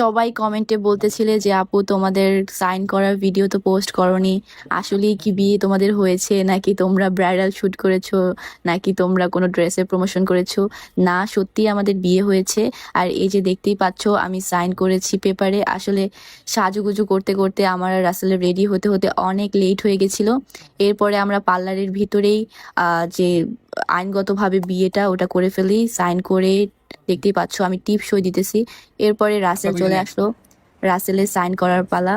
সবাই কমেন্টে বলতেছিলে যে, আপু, তোমাদের সাইন করার ভিডিও তো পোস্ট করনি। আসলেই কি বিয়ে তোমাদের হয়েছে? নাকি তোমরা ব্রাইডাল শ্যুট করেছ? নাকি তোমরা কোনো ড্রেসের প্রমোশন করেছ? না সত্যি আমাদের বিয়ে হয়েছে। আর এই যে দেখতেই পাচ্ছ, আমি সাইন করেছি পেপারে। আসলে সাজুগুজু করতে করতে আমার আর রাসেলের রেডি হতে হতে অনেক লেট হয়ে গেছিল। এরপরে আমরা পার্লারের ভিতরেই যে আইনগতভাবে বিয়েটা ওটা করে ফেলি সাইন করে দেখতেই পাচ্ছ আমি টিপ সই দিতেছি। এরপরে রাসেল চলে আসলো। রাসেলের সাইন করার পালা।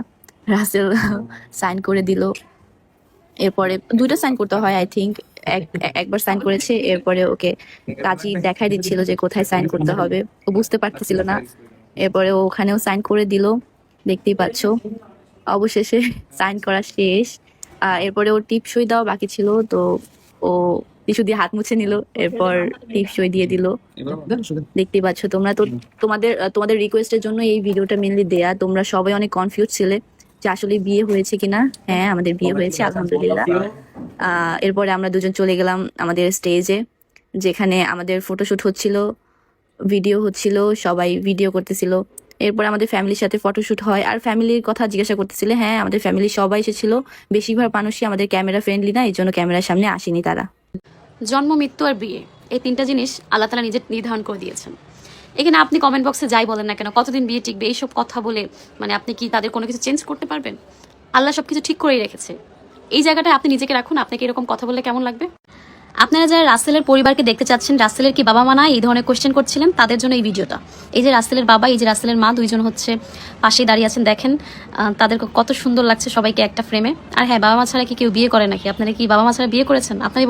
রাসেল সাইন করে দিল। এরপরে দুইটা সাইন করতে হয় আই থিঙ্ক একবার সাইন করেছে এরপরে ওকে কাজী দেখাই দিচ্ছিল যে কোথায় সাইন করতে হবে। ও বুঝতে পারতেছিল না। এরপরে ও ওখানেও সাইন করে দিল। দেখতেই পাচ্ছ। অবশেষে সাইন করা শেষ। এরপরে ওর টিপ সই দেওয়া বাকি ছিল তো ও টিস্যু দিয়ে হাত মুছে নিল এরপর টিপ সই দিয়ে দিল। দেখতে পাচ্ছ তোমরা তো তোমাদের তোমাদের রিকোয়েস্টের জন্য এই ভিডিওটা মেনলি দেয়া। তোমরা সবাই অনেক কনফিউজ ছিলে যে আসলে বিয়ে হয়েছে কিনা। হ্যাঁ আমাদের বিয়ে হয়েছে আলহামদুলিল্লাহ। আহ, এরপরে আমরা দুজন চলে গেলাম আমাদের স্টেজে যেখানে আমাদের ফটোশুট হচ্ছিল ভিডিও হচ্ছিল সবাই ভিডিও করতেছিল। এরপর আমাদের ফ্যামিলির সাথে ফটোশুট হয়। আর ফ্যামিলির কথা জিজ্ঞাসা করতেছিলে হ্যাঁ আমাদের ফ্যামিলি সবাই এসেছিল। বেশিরভাগ মানুষই আমাদের ক্যামেরা ফ্রেন্ডলি না এই জন্য ক্যামেরার সামনে আসেনি তারা। জন্ম, মৃত্যু আর বিয়ে, এই তিনটা জিনিস আল্লাহ তালা নিজে নির্ধারণ করে দিয়েছেন। এখানে আপনি কমেন্ট বক্সে যাই বলেন না কেন, কতদিন বিয়ে টিকবে, এইসব কথা বলে মানে আপনি কি তাদের কোনো কিছু চেঞ্জ করতে পারবেন? আল্লাহ সব কিছু ঠিক করেই রেখেছে। এই জায়গাটায় আপনি নিজেকে রাখুন, আপনাকে এরকম কথা বললে কেমন লাগবে? আপনারা যারা রাসেলের পরিবারকে দেখতে চাচ্ছেন, রাসেলের কি বাবা মা না এই ধরনের কোয়েশ্চেন করছিলেন, তাদের জন্য এই ভিডিওটা। এই যে রাসেলের বাবা, এই যে রাসেলের মা, দুইজন হচ্ছে পাশেই দাঁড়িয়ে আছেন, দেখেন তাদের কত সুন্দর লাগছে সবাইকে একটা ফ্রেমে আর হ্যাঁ বাবা মা ছাড়া কি কেউ বিয়ে করে নাকি? আপনারা কি বাবা মা ছাড়া বিয়ে করেছেন? আপনারই